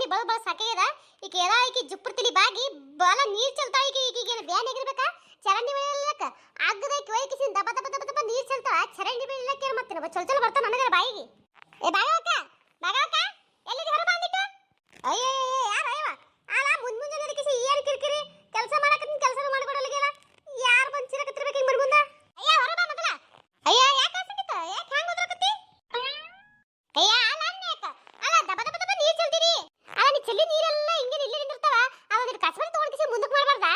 ಚರಂಡಿ ಬಳ ಬಳ ಸಾಕಾಗ್ಯದ ಈಗ ಏದ ಈಕಿ ಜುಪ್ಪರ್ತಿಲಿ ಬಾಗಿ, ಬಲ ನೀರ್ ಚೆಲ್ತಾಳ ಈಕಿ ಈಕಿಗೆ ಏನು ಬ್ಯಾನ್ ಆಗಿರ್ಬೇಕಾ ಚರಂಡಿ ಬೆಳಿಲಕ್ಕ ಅಗ್ಗದ ಕೊಯ್ಕಿಸಿನ ದಬ ದಬ ದಬ ದಬ, ನೀರ್ ಚೆಲ್ತಾಳ ಚರಂಡಿ ಬೆಳಿಲಕ್ಕ ಏನು ಮತ್ತೆ ಚಲ್ ಚಲ್ ಬರ್ತಾನ ನನಗರ ಬಾಯಿಗೆ. ಏ ಬಾಗವಕ್ಕ ಬಾಗವಕ್ಕ ಎಲ್ಲಿಗೆ ಹೊರ ಬಂದಿಟ್ಟು ಅಯ್ಯೋ ಯಾರ ಅಯ್ಯವ ಆಲ ಮುಂದ್ ಮುಂಜಾನೆ ಅದಕ್ಕೆ ಏನ್ ಕಿರಿಕಿರಿ ಕೆಲಸ ಮಾಡಕತ್ತೀನಿ ಕೆಲಸ ಮಾಡ್ಕೊಡಲಿಗೆಲ್ಲ ಯಾರು ಬಂದ್ ಚಿರಕತ್ತಿರ್ಬೇಕು ಹಿಂಗ್ ಮುಂದ ಅಯ್ಯ ಹೊರ ಬಾ ಮೊದಲ ಅಯ್ಯ ಯಾಕೆ ಸಂಗೀತ ಯಾಕೆ ಹ್ಯಾಂಗ ಓದ್ರಕತ್ತಿ ಅಯ್ಯ ಅಲ್ಲ ಅನ್ಯಾಕ ಅಲ್ಲ ದಬ ದಬ ದಬ ನೀರ್ ಚೆಲ್ತೀರಿ ಅಲ್ಲ ನೀ ಚೆಲ್ಲಿ ನೀರೆಲ್ಲ ಹಿಂಗೆ ಇಲ್ಲೇ ನಿಂದಿರ್ತಾವ ಅವ ನೀನು ಕಸಬರಿ ತಗೊಂಡ್ಕಿಸಿ ಮುಂದಕ್ಕೆ ಮಾಡಬಾರ್ದ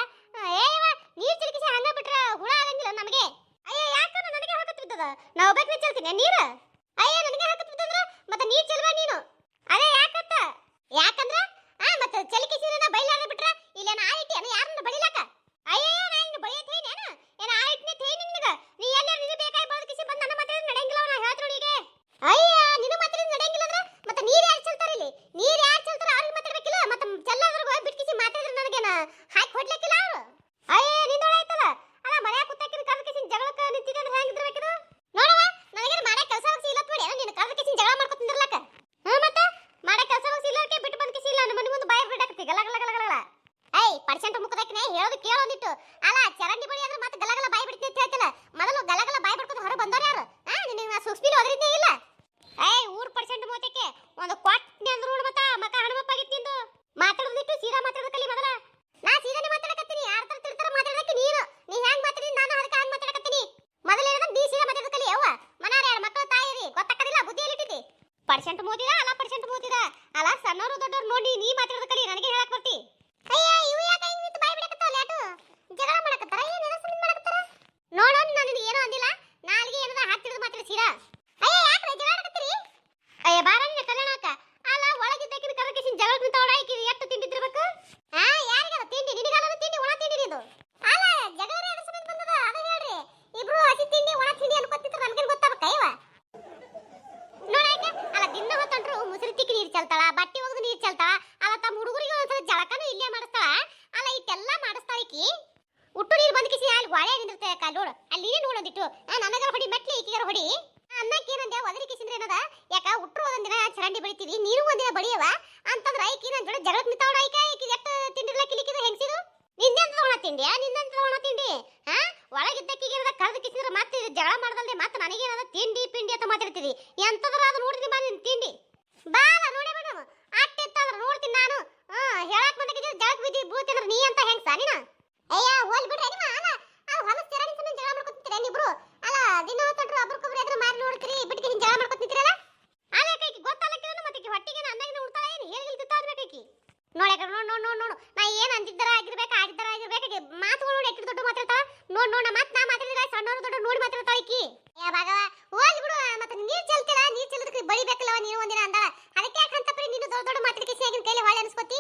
ಏಯವ ನೀರ್ ಚೆಲ್ಕಿಸಿ ಹಂಗ ಬಿಟ್ರ ಹುಳ ಆಗಂಗಿಲ್ಲ ನಮಗೆ ಅಯ್ಯ ಯಾಕ ಬಿದ್ದದ ನಾ ಒಬ್ಬಕ್ಕೆ ಚೆಲ್ತೀನಿ ನೀರ? ಅಯ್ಯ, ನನಗೆ ಹಾಕತ್ ಬಿದ್ದದ್ರ ಮತ್ತೆ ನೀರ್ ಚೆಲ್ವ ನೀನು? ಅದೇ ಯಾಕತ್ತ ಯಾಕಂದ್ರ, ಆ, ಮತ್ತೆ ಚಲಿಕಿಸಿನ ಬೈಲಾರ ಬಿಟ್ರ ಇಲ್ಲೇನ ಆಯ್ತಿ ಅನ ಯಾರನ್ನ ಬಡಿಲಾಕ? ಅಯ್ಯಯ್ಯ ನಾ ಇನ್ನು ಬಡಿಯತ್ ಹೇನೇನ ಏನ ಆಯ್ತನೆ ಥೇನಿ ನಿನಗ ನೀ ಎಲ್ಲಾರ ನಿನಗೆ ಬೇಕಾಗಿ ಬಳಕಿಸಿ ಬಂದು ನನ್ನ ಮಾತಾಡಿದ್ರೆ ನಡೆಯಂಗಿಲ್ಲ ನಾ ಹೇಳ್ತೀನಿ ಅವನಿಗೆ ಅಯ್ಯ ನಿನ್ನ ಮಾತಾಡಿದ್ರೆ ನಡೆಯಂಗಿಲ್ಲ ಅಂದ್ರೆ ಮತ್ತೆ ನೀರ್ ಯಾರು ಚೆಲ್ತಾರ ಇಲ್ಲಿ ನೀರ್ ಯಾರು ಚೆಲ್ತಾರ ಅವ್ರಿಗೆ ಮಾತಾಡ್ಬೇಕಿಲ್ಲ ಮತ್ತೆ ಚೆಲ್ಲಾದ್ರ ಬಿಟ್ಕಿಸಿ ಮಾತಾಡಿದ್ರೆ ನನಗೇನ ಹಾಕಿ ಹೊಡ್ಲಿಕ್ಕಿಲ್ಲ ಅವ್ರು ಅಯ್ಯ ನಿನ್ನೊಳಾಯ್ತಲ್ಲ ಅಲ್ಲ ಮನ್ಯಾಗ ಕೂತಾಕಿನ ಕರ್ಕಿಸಿನ ಜಗಳಕ್ಕ ನಿಂತಿದೆ ಅಂದ್ರೆ ಹೆಂಗಿದ್ರಬೇಕಿದು ನೋಡವ ನನಗೇನು ಮಾಡೋ ಕೆಲಸ ಹೋಗಿಸಿ ಇಲ್ಲ ನೋಡಿ ನೀನು ಕರ್ಕಿಸಿನ ಜಗಳ ಮಾಡ್ಕೊತಿಂದಿರ್ಲಕ್ಕ ಹ್ಞೂ ಮತ್ತೆ ಮಾಡೋ ಕೆಲಸ ಹೋಗಿಸಿ ಇಲ್ಲಕ್ಕೆ ಬಿಟ್ಟು ಬಂದ್ಕಿಸಿ ಇಲ್ಲ ನಮ್ಮ ಮನೆ ಮುಂದೆ ಬಾಯಿ ಬಿಡಾಕತ್ತಿ ಗಲ ಗಲ ಗಲ ಗಲ ಗಲ ಏಯ್ ಪರ್ಸೆಂಟ್ ಮುಖದಕ್ಕೆ ಹೇಳೋದು ಕೇಳೋದಿಟ್ಟು ಅಲ್ಲ ಚರಂಡಿ ಬಳಿ ಅಂದ್ರೆ ಮತ್ತೆ ಗಲಗಲ ಬಾಯಿ ಬಿಡ್ತೀನಿ ಅಂತ ಹೇಳ್ತಿಲ್ಲ ಮೊದಲು ಗಲಗಲ ಬಾಯಿ ಬಿಡ್ಕೊಂಡು ಹೊರ ಬಂದವ್ರು ಯಾರು ಹಾ ನಿನಗೆ ನಾ ಸೂಕ್ಷ್ಮಿಲಿ ಓದ್ರಿದ್ದೇ ಇಲ್ಲ ಏಯ್ ಊರ್ ಪರ್ಸೆಂಟ್ ಮೂವತ್ತಕ್ಕೆ ಒಂದು ಕ್ವಾಟ್ನಿ ಅಂದ್ರು ನೋಡು ಮತ್ತ ಮಕ ಹಣಮಪ್ಪಾಗಿತ್ತು ನಿಂದು ಮಾತಾಡೋದಿಟ್ಟು ಸೀದಾ ಮಾತಾಡೋದು ಕಲಿ ಮೊದಲ ನಾ ಸೀದಾನೆ ಮಾತಾಡಕತ್ತೀನಿ ಯಾರ ತರ ತಿರ್ತಾರ ಮಾತಾಡಕ್ಕೆ ನೀನು ನೀ ಹೆಂಗ್ ಮಾತಾಡಿ ನಾನು ಅದಕ್ಕೆ ಹಂಗ್ ಮಾತಾಡಕತ್ತೀನಿ ಮೊದಲ ಏನದ ನೀ ಸೀದಾ ಮಾತಾಡೋದು ಕಲಿ ಅವ್ವ ಮನಾರ ಯಾರ ಮಕ್ಕಳು ತಾಯಿರಿ ಗೊತ್ತಾಕದಿಲ್ಲ ಬುದ್ಧಿ ಎಲ್ಲಿಟ್ಟಿತಿ ಪರ್ಸೆಂಟ್ ಮೂತಿದ ಅಲ್ಲ ಪರ್ಸೆಂಟ್ ಮೂತಿದ ಅಲ್ಲ ಸಣ್ಣವರು ದೊಡ್ಡವ್ರು ನೋಡಿ ನೀ ಮಾತಾಡೋದು ಕಲಿ ನನಗೆ ಹೇಳಕ್ ಬರ್ತಿ ಅಯ್ಯ ಇವು ಯಾಕೆ ಹಿಂಗ್ ನಿಂತು ಬಾಯಿ ಬಿಡಕತ್ತಾವಲ್ಲ ಯಾಟು ಜಗಳ ಮಾಡಕತ್ತಾರ ಏನ್ ಏನೋ ಸುಮ್ಮನೆ ಮಾಡಕತ್ತಾರ ನೋಡೋ ನಾನು ನಿನಗೆ ಏನೋ ಅಂದಿಲ್ಲ ನಾಲ್ಗೆ ಏನದ ಹತ್ತಿರದ ಮಾತಾಡಿ ಸೀದಾ ಅಯ್ಯ ಯಾಕೆ ಜಗಳ ಆಡಕತ್ತೀರಿ ಅಯ್ಯ ಬಾರ ನಿನ್ನ ಕಲ್ಯಾಣಕ್ಕ ಅಲ್ಲ ಒಳಗಿದ್ದಕಿನ ಕರಕಿಸಿನ ಜಗಳ ನಿಂತವಳ ಈಕಿ ಎಷ್ಟು ತಿಂದಿದ್ದಿರ್ಬೇಕು ಹಾ ಯಾರಿಗಾರ ತಿಂಡಿ ನಿನಗಾಲ ತಿಂಡಿ ಒಣ ತಿಂಡಿ ನಿಂದು ಅಲ್ಲ ಜಗಳ ಎರಡು ಸಮಯ ಬಂದದ ಅದ ಹೇಳ್ರಿ ಇಬ್ರು ಹಸಿ ತಿಂಡಿ ಒಣ ತಿಂಡಿ ಅನ್ಕೊತಿದ್ರ ನನ್ಗೇನ್ ಗೊತ್ತಾಗಕ್ಕ ಇವ ನೋಡಾಕ ಅಲ್ಲ ದಿನ ಹೊತ್ತಂಟ್ರು ಮುಸುರಿ ತಿಕ್ಕಿ ನೀರ್ ಚೆಲ್ತಾಳ ಬಟ್ಟೆ ಒಗೆದು ನೀರ್ ಚೆಲ್ತಾಳ ಅಲ್ಲ ತಮ್ಮ ಹುಡುಗರಿಗೆ ಒಂದ್ಸಲ ಜಳಕನೂ ಇಲ್ಲೇ ಮಾಡಿಸ್ತಾಳ ಅಲ್ಲ ಇಟ್ಟೆಲ್ಲ ಮಾಡಿಸ್ತಾಳ ಈಕಿ ಉಟ್ಟು ನೀರು ಬಂದ್ ಕಿಸಿ ಅಲ್ಲಿ ಗಾಳಿ ನಿಂದಿರ್ತೆ ಅಕ್ಕ ನೋಡು ಅಲ್ಲಿ ನೀನು ನೋಡೋದಿಟ್ಟು ನನಗರ ಹೊಡಿ ಮೆಟ್ಲಿ ಈಕಿಗರ ಹೊಡಿ ಅನ್ನಕ್ಕೆ ಏನಂದೆ ಒದರಿ ಕಿಸಿಂದ್ರೆ ಏನದ ಯಾಕ ಉಟ್ರು ಒಂದಿನ ಚರಂಡಿ ನೀರು ಒಂದಿನ ಬಡಿಯವ ಅಂತಂದ್ರ ಐಕಿ ನನ್ನ ಜೋಡಿ ಜಗಳಕ್ಕೆ ನಿಂತಾವಳ ಐಕ ಐಕಿ ಎಷ್ಟು ತಿಂಡಿಲ್ಲ ಕಿಲಿಕಿದ ಹೆಂಗ್ಸಿದು? ನಿನ್ನಂತ ತಗೊಳ ತಿಂಡಿ ನಿನ್ನಂತ ತಗೊಳ ತಿಂಡಿ? ಹಾ? ಒಳಗಿದ್ದಕ್ಕಿಗೆ ಏನದ ಕರೆದು ಕಿಸಿದ್ರೆ ಮತ್ತೆ ಜಗಳ ಮಾಡ್ದಲ್ದೆ ಮತ್ತೆ ನನಗೇನದ ತಿಂಡಿ ಪಿಂಡಿ ಅಂತ ಮಾತಾಡ್ತಿದಿ? ಎಂತದ್ರ ಅದು ನೋಡಿದ್ರಿ ನಿನ್ ತಿಂಡಿ ಬಾಲ ನೋಡೇ ಬಿಡು ಅಟ್ಟಿತ್ತಂದ್ರ ನೋಡ್ತೀನಿ ನಾನು ಹಾ ಹೇಳಕ್ ಬಂದಿದ್ದೆ ಜಳಕ್ ಬಿದ್ದಿ ಬೂತಿಂದ್ರ ನೀ ಅಂತ ಹೆಂಗ್ಸ ನೀನ ಅಯ್ಯ ಹೋಲ್ ಬಿಡ್ರಿ ನಿಮ್ಮ ಅಲ್ಲ ಅದು ಹೊಲಸ್ ಚರಂಡಿ ಸಮಯ ಜಗಳ ಮಾಡ್ಕೊತಿರ್ತೀರ ನೀಬ್ರು ಅಲ್ಲ ದಿನ ಹೊತ್ತೊಟ್ರು ಒಬ್ರಿಗೊಬ್ರು ಎದುರು ಮಾರಿ ನೋಡ್ತೀರಿ ಬಿಟ್ಟಿಗೆ ಹಿಂಗೆ ಜಗಳ ಮಾಡ್ಕೊತಿರ್ತೀರಲ್ಲ ಅದೇ ಕೈಕಿ ಗೊತ್ತಲ್ಲಕ್ಕಿಲ್ಲ ಮತ್ತೆ ಈಕಿ ಹೊಟ್ಟಿಗೆ ಅನ್ನಾಗಿನ ಉಳ್ತಾಳ ಏನು ಹೇಗಿಲ್ ತಿತ್ತಾಡ್ಬೇಕೀಕಿ ನೋಡ್ಯಾಕ ನೋಡ್ ನೋಡ್ ನೋಡ್ ನೋಡು ನಾ ಏನ್ ಅಂದಿದ್ದರ ಆಗಿರ್ಬೇಕು ಆಗಿದ್ದರ ಆಗಿರ್ಬೇಕು ಮಾತುಗಳು ನೋಡಿ ಎಷ್ಟು ದೊಡ್ಡ ಮಾತಾಡ್ತಾಳ ನೋಡ್ ನೋಡ್ ನಾ ಮತ್ ನಾ ಮಾತಾಡಿದ್ರೆ ಸಣ್ಣವರು ದೊಡ್ಡ ನೋಡಿ ಮಾತಾಡ್ತಾಳ ಈಕಿ ಏ ಭಾಗವ ಹೋಗಿ ಬಿಡು ಮತ್ತೆ ನೀರ್ ಚೆಲ್ತಿಲ್ಲ ನೀರ್ ಚೆಲ್ಲದಕ್ಕೆ ಬಡಿಬೇಕಲ್ಲವ ನೀನು ಒಂದಿನ ಅಂದಾಳ ಅದಕ್ಕೆ ಯಾಕೆ ಅಂತ ಪರಿ ನೀನು ದೊಡ್ಡ ದೊಡ್ಡ ಮಾತಾಡಿಕೆ ಆಗಿನ ಕೈಲಿ ಹೊಳೆ ಅನ್ಸ್ಕೊತಿ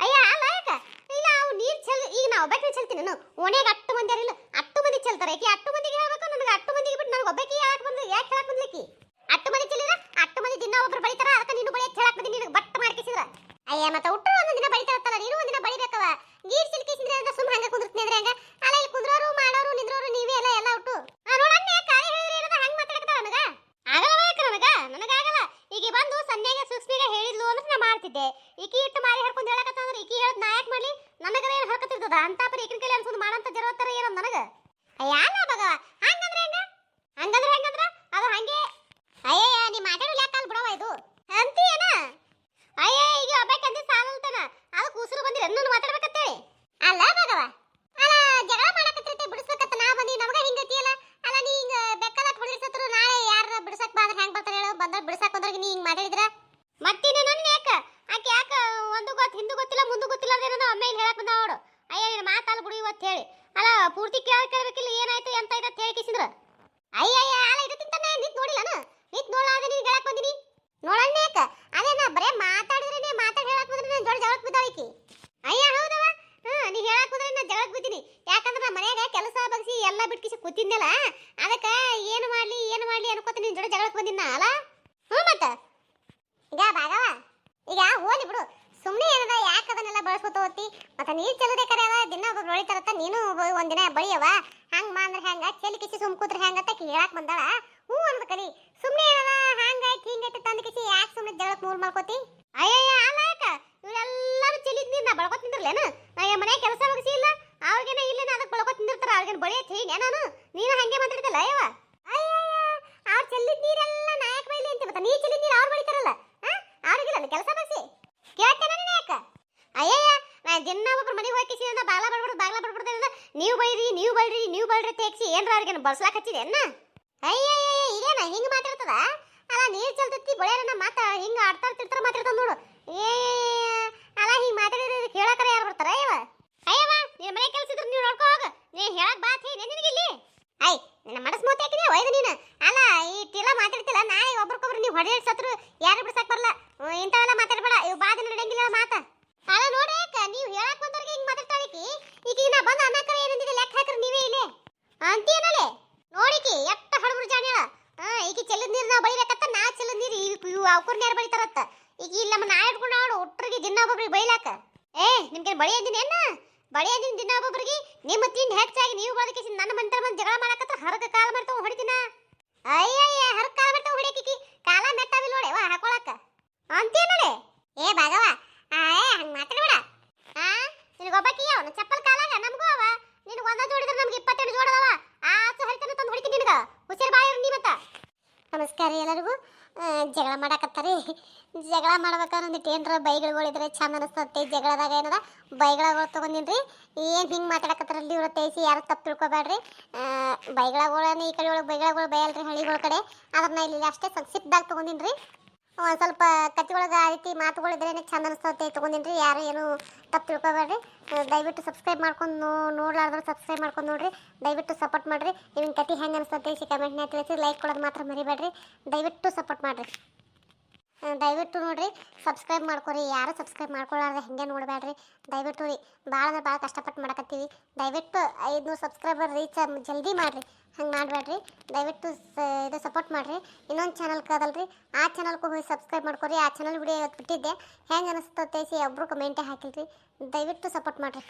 ಅಯ್ಯ ಅಲ್ಲ ಯಾಕ ಇಲ್ಲ ಅವು ನೀರ್ ಚೆಲ್ ಈಗ ನಾ ಒಬ್ಬಕ್ಕೆ ಚೆಲ್ತೀನಿ ನಾನು ಓಣ್ಯಾಗ ಅಟ್ಟು ಮಂದಿ ಅರಿಲ್ಲ ಅಟ್ಟು ಮಂದಿ ಚೆಲ್ತಾರೆ ಯಾಕೆ ಅಟ್ಟು ಮಂದಿಗೆ ಹೇಳ್ಬೇಕು ನನಗೆ ಅಟ್ಟು ಮಂದಿಗೆ ಬಿಟ್ಟು ನನಗೆ ಒಬ್ಬಕ್ಕೆ ಯಾಕೆ ಬಂದು ಯಾಕೆ ಹೇಳಕ್ ಬಂದ್ಲಿಕ್ಕಿ ಅಟ್ಟು ಮಂದಿ ಚೆಲ್ಲಿದ್ರ ಅಟ್ಟು ಮಂದಿ ದಿನ ಒಬ್ರು ಬಳಿತಾರ ಅದಕ್ಕೆ ನೀನು ಬಳಿ ಹೇಳಕ್ ಬಂದಿ ನಿನಗೆ ಬಟ್ ಮಾಡ್ಕಿಸಿದ್ರ ಅಯ್ಯ ಮತ್ತೆ ಹುಟ್ಟರು ಒಂದೊಂದು ದಿನ ಬಳಿತಾರತ್ತಲ್ಲ ನೀನು ಒಂದಿನ ಬಳಿಬೇಕವ ನೀರ್ ಸಿಲ್ಕಿಸಿದ್ರೆ ಅಂದ್ರೆ ಸುಮ್ಮನೆ ಹಂಗ ಕುಂದಿರ್ತೀನಿ ಅಂದ್ರೆ ಹಂಗ ಅಲ್ಲ ಇಲ್ಲಿ ಕುಂದ್ರೋರು ಮಾಡೋರು ನಿಂದ್ರೋರು ನೀವೇ ಎಲ್ಲ ಎಲ್ಲ ಒಟ್ಟು ನೋಡಣ್ಣ ಕಾರ್ಯ ಹೇಳಿದ್ರೆ ಏನದ ಹಂಗ ಮಾತಾಡಕತ್ತಾಳ ನನಗ ಆಗಲ್ಲ ಯಾಕ ನನಗ ನನಗಾಗಲ್ಲ ಈಗ ಬಂದು ಸನ್ನೆಗೆ ಸೂಕ್ಷ್ಮಿಗೆ ಹೇಳಿದ್ಲು ಅಂದ್ರೆ ಮಾಡ್ತಿದ್ದೆ ಈಕಿ ಇಟ್ಟು ಮಾರಿ ಹರ್ಕೊಂಡು ಹೇಳಕತ್ತಂದ್ರೆ ಈಕಿ ಹೇಳದ್ ನಾ ಯಾಕೆ ಮಾಡ್ಲಿ? ನನಗರ ಏನು ಹಾಕತ್ತಿರ್ತದ ಅಂತ ಪರಿ ಈಕಿನ ಕೈಲಿ ಅನ್ಸೋದು ಮಾಡಂತ ಜರವತ್ತರ ಏನೋ ನನಗೆ? ಅಯ್ಯ ಅಲ್ಲ ಭಗವ ಹಂಗಂದ್ರೆ ಹೆಂಗ ಹಂಗಂದ್ರೆ ಹೆಂಗಂದ್ರ ಅದು ಹಂಗೆ ಅಯ್ಯಯ್ಯ ನೀ ಮಾತಾಡಲಿ ಯಾಕಲ್ ಬಿಡವ ಇದು ಅಂತಿ ಏನ ಅಯ್ಯ ಈಗ ಒಬ್ಬಾಕಂದಿ ಸಾಲಲ್ತನ ಅದಕ್ಕೆ ಉಸಿರು ಬಂದಿರ ಇನ್ನೂ ಮಾತಾಡ್ಬೇಕತ್ತೇಳಿ ಅಲ್ಲ ಭಗವ ಅಲ್ಲ ಜಗಳ ಮಾಡಕತ್ತಿರ್ತೆ ಬಿಡಿಸ್ಬೇಕತ್ತ ನಾ ಬಂದಿ ನಮಗ ಹಿಂಗತಿಯಲ್ಲ ಅಲ್ಲ ನೀ ಹಿಂಗ ಬೆಕ್ಕದ ಹೊಡಿಸತ್ರು ನಾಳೆ ಯಾರ ಬಿಡ್ಸಕ್ ಬಾ ಅಂದ್ರೆ ಹೆಂಗ್ ಬರ್ತಾರೆ ಹೇಳು ಬಂದ್ರ ಬಿಡ್ಸಕ್ ಬಂದ್ರಿಗೆ ನೀ ಹಿಂಗ್ ಮಾತಾಡಿದ್ರ ಮತ್ತಿನ ನನ್ನ ಯಾಕ ಆಕೆ ಯಾಕ ಒಂದು ಗೊತ್ತು ಹಿಂದೂ ಗೊತ್ತಿಲ್ಲ ಮುಂದೆ ಗೊತ್ತಿಲ್ಲ ಅಂದ್ರೆ ಒಮ್ಮೆ ಇಲ್ಲಿ ಹೇಳಕ್ ಬಂದ ನೋಡು ಅಯ್ಯ ನಿನ್ನ ಬಿಡು ಹೇಳಿ ಅಲ್ಲ, ಪೂರ್ತಿ ಕೇಳ ಕೇಳಬೇಕಿಲ್ಲ ಏನಾಯ್ತು ಎಂತ ಇದೆ ಅಂತ ಹೇಳಿ ಕಿಸಿದ್ರ. ಅಯ್ಯ ಇದು ತಿಂತ ಇದಕ್ಕಿಂತ ನಿಂತ್ ನೋಡಿಲ್ಲನ ನಿಂತ್ ನೋಡಾದೆ ನೀನ್ ಹೇಳಕ್ ಬಂದಿನಿ? ನೋಡಣ್ಣ ಯಾಕ? ಅದೇ ನಾ ಬರೇ ಮಾತಾಡಿದ್ರೆ ಮಾತಾಡಿ ಹೇಳಕ್ ಬಂದ್ರೆ ನಾನು ಜೋರ ಜಗಳಕ್ಕೆ ಬಿದ್ದಾಳಿಕಿ ಅಯ್ಯ ಹೌದವ ಹ್ಮ್ ನೀ ಹೇಳಕ್ ಬಂದ್ರೆ ನಾನು ಜಳಕ್ ಬಿದ್ದೀನಿ. ಯಾಕಂದ್ರೆ ನಾ ಮನ್ಯಾಗ ಕೆಲಸ ಬಗ್ಸಿ ಎಲ್ಲ ಬಿಟ್ಕಿಸಿ ಕೂತಿದ್ದೆಲ್ಲ ಅದಕ್ಕ ಏನು ಮಾಡ್ಲಿ ಏನು ಮಾಡ್ಲಿ ಅನ್ಕೋತ ನಿನ್ ಜೋಡಿ ಜಗಳಕ್ಕೆ ಬಂದಿನ ಅಲ್ಲ ಹ್ಞೂ ಮತ್ತ. ಈಗ ಭಾಗವ ಈಗ ಹೋಲಿ ಬಿಡು. ಸುಮ್ಮನೆ ಏನದ ಯಾಕೆ ಅದನ್ನೆಲ್ಲ ಬಳಸ್ಕೊತ ಹೋತಿ? ಮತ್ತೆ ನೀರು ಚೆಲ್ಲದೆ ಕರೆ ದಿನ ಒಬ್ಬ ಹೊಳಿತಾರತ್ತ ನೀನು ಒಂದಿನ ಬಳಿಯವ ಹಂಗ ಮಾ ಅಂದ್ರೆ ಹೆಂಗೆ, ಚೆಲ್ಲಿ ಕಿಸಿ ಸುಮ್ ಕೂತ್ರೆ ಹೆಂಗೆ ಅಂತ ಕೇಳಕ್ ಬಂದಾಳ. ಹೂ ಅಂದ್ ಕರಿ ಸುಮ್ಮನೆ ಏನದ ಹಂಗಾಯ್ತು ಹಿಂಗೈತೆ ತಂದ ಕಿಸಿ ಯಾಕೆ ಸುಮ್ಮನೆ ಜಗಳಕ್ಕೆ ಮೂರು ಮಾಡ್ಕೋತಿ ಅಯ್ಯಯ್ಯ, ಅಲ್ಲ ಯಾಕೆ? ಇವರೆಲ್ಲರೂ ಚೆಲ್ಲಿದ್ ನೀರು ನಾ ಬಳಕೋತ ನಿಂದಿರ್ಲೇನು? ನಾ ಮನೆ ಕೆಲಸ ಮುಗಿಸಿ ಇಲ್ಲ. ಅವ್ರಿಗೇನ ಇಲ್ಲ ನಾ ಅದಕ್ಕೆ ಬಳಕೋತ ನಿಂದಿರ್ತಾರ, ಅವ್ರಿಗೇನು ಬಳಿ ಹೀಗೆ ನಾನು? ನೀನು ಹಂಗೆ ಮಾತಾಡ್ತಿಲ್ಲ ಅಯ್ಯವ ಅಯ್ಯಯ್ಯ, ಅವ್ರು ಚೆಲ್ಲಿದ ನೀರೆಲ್ಲ ನಾಯಕ ಬೈಲಿ ಅಂತ, ಮತ್ತೆ ನೀರು ಚೆಲ್ಲಿದ ನೀರು ಅವ್ರು ಬಳಿತಾರಲ್ಲ ಅವ್ರಿಗಿಲ್ಲ ಕೆಲಸ ಹೋಗಿ ಕಿಸಿದ ಬಾಗ್ಲ ಬಡ್ಬಿಡ್ದು ಬಾಗ್ಲ ಬಡ್ಬಿಡ್ತೇನೆ ನೀವು ಬೈರಿ ನೀವು ಬಳ್ರಿ ನೀವು ಬಳ್ರಿ ತೇಗ್ಸಿ ಏನ್ರ ಅವ್ರಿಗೆ ಬಳಸ್ಲಾಕ್ ಹಚ್ಚಿದೆ ಅನ್ನ ಅಯ್ಯಯ್ಯ ಇದೇನ ಹಿಂಗ್ ಮಾತಾಡ್ತದ? ಅಲ್ಲ ನೀರ್ ಚಲ್ತತ್ತಿ ಬಳೆಯನ್ನ ಮಾತ ಹಿಂಗ ಆಡ್ತಾ ತಿರ್ತಾರ ಮಾತಾಡ್ತಾವ ನೋಡು ಏ ಅಲ್ಲ ಹಿಂಗ್ ಮಾತಾಡಿದ್ರೆ ಇದಕ್ಕೆ ಹೇಳಕರ ಯಾರು ಬರ್ತಾರ ಅಯ್ಯವ ಅಯ್ಯವ ನಿನ್ನ ಮನೆ ಕೆಲಸ ಇದ್ರೆ ನೀವು ನೋಡ್ಕೋ ಹೋಗ ನೀ ಹೇಳಕ್ ಬಾತ್ ಹೇ ನಿನಗೆ ಇಲ್ಲಿ ಐ ನನ್ನ ಮನಸ್ ಮೂತಿ ಹಾಕಿನಿ ಒಯ್ದು ನೀನು ಅಲ್ಲ ಈ ಟಿಲ ಮಾತಾಡ್ತಿಲ್ಲ ನಾಳೆ ಒಬ್ರಿಗೊಬ್ರು ನೀವು ಹೊಡೆಯ ಸತ್ರು ಯಾರು ಬಿಡ್ಸಕ್ ಬರಲ್ಲ ಹ್ಮ್, ಇಂಥವೆಲ್ಲ ಮಾತಾಡ್ಬೇಡ ಇವು ಬಾದಿನ ನಡೆಯಂಗಿಲ್ಲ ಮಾತ ಅಲ್ಲ ನೋಡಿ ಯಾಕ ನೀವು ಹೇಳಕ್ ಬಂದವ್ರಿಗೆ ಹಿಂಗ್ ಮಾತಾಡ್ತಾಳಿಕಿ ಈಗ ನಾ ಬಂದ ಅನ್ನಕರ ಏನಂದಿದೆ ಲೆಕ್ಕ ಹಾಕ್ರಿ ನೀವೇ ಇಲ್ಲಿ ಅಂತೀನಲೆ ನೋಡಿಕಿ ಎಷ್ಟ ಹಡಬ್ರು ಜಾಣ್ಯಾಳ ಹಾ ಈಗ ಚೆಲ್ಲದ ನೀರು ನಾವು ಬಳಿಬೇಕತ್ತ ನಾ ಚೆಲ್ಲದ ನೀರು ಇವು ಅವ್ಕರ್ನ ಯಾರು ಬಳಿತಾರತ್ತ ಈಗ ಇಲ್ಲಿ ನಮ್ಮ ನಾ ಇಟ್ಕೊಂಡು ಆಡು ಒಟ್ಟರಿಗೆ ದಿನ ಒಬ್ಬೊಬ್ರಿಗೆ ಬೈಲಾಕ. ಏ ನಿಮ್ಗೆ ಬಳಿ ಅಂದಿನಿ ಏನ? ಬಳಿ ಅದೀನಿ ದಿನ ಒಬ್ಬೊಬ್ರಿಗೆ? ನಿಮ್ಮ ತಿಂಡಿ ಹೆಚ್ಚಾಗಿ ನೀವು ಬಳಕೆ ನನ್ನ ಮಂತ್ರ ಬಂದು ಜಗಳ ಮಾಡಕತ್ತ ಹರಕ ಕಾಲ ಮಾಡ್ತಾವ ಹೊಡಿತೀನ ಅಯ್ಯಯ್ಯ, ಹರಕ ಕಾಲ ಮಾಡ್ತಾವ ಹೊಡಿಯಕಿ ಕಾಲ ಮೆಟ್ಟಾವಿಲ್ಲ ನೋಡಿ ವಾ ಹಾಕೊಳಕ ಅಂತೀನಳೆ ಏ ಭಾಗವ ಆ ಏ ಹಂಗ ಮಾತಾಡ್ಬೇಡ ಆ ನಿನಗೊಬ್ಬಕಿ ಅವನು ಚಪ್ಪಲ್ ಕಾಲಾಗ ನಮಗೂ ಅವ ನಿನಗೆ ಒಂದ ಜೋಡಿದ್ರೆ ನಮ್ಗೆ ಇಪ್ಪತ್ತೆರಡು ಜೋಡದವ ಆ ಆಸು ಹರಿತನ ತಂದು ಹೊಡಿತೀನಿ ನಿನಗ ಹುಷಾರ್ ಬಾಯಿರು ನೀ ಮತ್ತ ನಮಸ್ಕಾರ ಎಲ್ಲರಿಗೂ. ಆ, ಜಗಳ ಮಾಡಕತ್ತಾರಿ. ಜಗಳ ಮಾಡ್ಬೇಕಾದ್ರೆ ಒಂದಿಟ್ಟು ಏನರ ಬೈಗಳುಗಳಿದ್ರೆ ಚಂದ ಅನಿಸ್ತತಿ. ಜಗಳದಾಗ ಏನದ? ಬೈಗಳಗಳು ತೊಗೊಂಡಿನ್ರಿ. ಏನು ಹಿಂಗೆ ಮಾತಾಡಕತ್ತಾರಲ್ಲಿ ಇವ್ರ ತೇಸಿ? ಯಾರು ತಪ್ಪು ತಿಳ್ಕೊಬೇಡ್ರಿ ಬೈಗಳಗಳನ್ನ ಈ ಕಡೆ ಒಳಗೆ ಬೈಗಳಗಳು ಬೈಯಲ್ರಿ ಹಳ್ಳಿಗಳ ಕಡೆ. ಅದನ್ನ ಇಲ್ಲಿ ಅಷ್ಟೇ ಸಂಕ್ಷಿಪ್ತದಾಗ ತೊಗೊಂಡಿನ್ರಿ. ಒಂದು ಸ್ವಲ್ಪ ಕತ್ತಿ ಒಳಗೆ ಆ ರೀತಿ ಮಾತುಗಳಿದ್ರೆ ಚಂದ ಅನಿಸ್ತತಿ ತೊಗೊಂಡಿನ್ರಿ. ಯಾರು ಏನು ತಪ್ಪು ತಿಳ್ಕೊಬೇಡ್ರಿ. ದಯವಿಟ್ಟು ಸಬ್ಸ್ಕ್ರೈಬ್ ಮಾಡ್ಕೊಂಡು ನೋ ನೋಡ್ಲಾರ್ದ್ರು ಸಬ್ಸ್ಕ್ರೈಬ್ ಮಾಡ್ಕೊಂಡು ನೋಡ್ರಿ. ದಯವಿಟ್ಟು ಸಪೋರ್ಟ್ ಮಾಡ್ರಿ. ನಿಮ್ಗೆ ಕತಿ ಹೆಂಗೆ ಅನಿಸ್ತೈತೆ ಸಿ ಕಮೆಂಟ್ನ ತಿಳಿಸಿ. ಲೈಕ್ ಕೊಡೋದು ಮಾತ್ರ ಮರಿಬೇಡ್ರಿ. ದಯವಿಟ್ಟು ಸಪೋರ್ಟ್ ಮಾಡ್ರಿ. ದಯವಿಟ್ಟು ನೋಡ್ರಿ ಸಬ್ಸ್ಕ್ರೈಬ್ ಮಾಡ್ಕೊರಿ. ಯಾರು ಸಬ್ಸ್ಕ್ರೈಬ್ ಮಾಡ್ಕೊಳ್ಳಾರ್ದೆ ಹಿಂಗೆ ನೋಡಬೇಡ್ರಿ ದಯವಿಟ್ಟು ರೀ ಭಾಳ ಅಂದ್ರೆ ಭಾಳ ಕಷ್ಟಪಟ್ಟು ಮಾಡಕತ್ತೀವಿ. ದಯವಿಟ್ಟು ಐದುನೂರು ಸಬ್ಸ್ಕ್ರೈಬರ್ ರೀಚ್ ಜಲ್ದಿ ಮಾಡಿರಿ. ಹಂಗೆ ಮಾಡಬೇಡ್ರಿ ದಯವಿಟ್ಟು ಇದು ಸಪೋರ್ಟ್ ಮಾಡಿರಿ. ಇನ್ನೊಂದು ಚಾನಲ್ ಕದಲ್ರಿ ಆ ಚಾನಲ್ಗೂ ಹೋಗಿ ಸಬ್ಸ್ಕ್ರೈಬ್ ಮಾಡ್ಕೊರಿ. ಆ ಚಾನಲ್ ವಿಡಿಯೋ ಇವತ್ತು ಬಿಟ್ಟಿದ್ದೆ. ಹೆಂಗೆ ಅನಿಸ್ತತೆ ಸಿ ಒಬ್ರು ಕಮೆಂಟೇ ಹಾಕಿಲ್ರಿ. ದಯವಿಟ್ಟು ಸಪೋರ್ಟ್ ಮಾಡಿರಿ.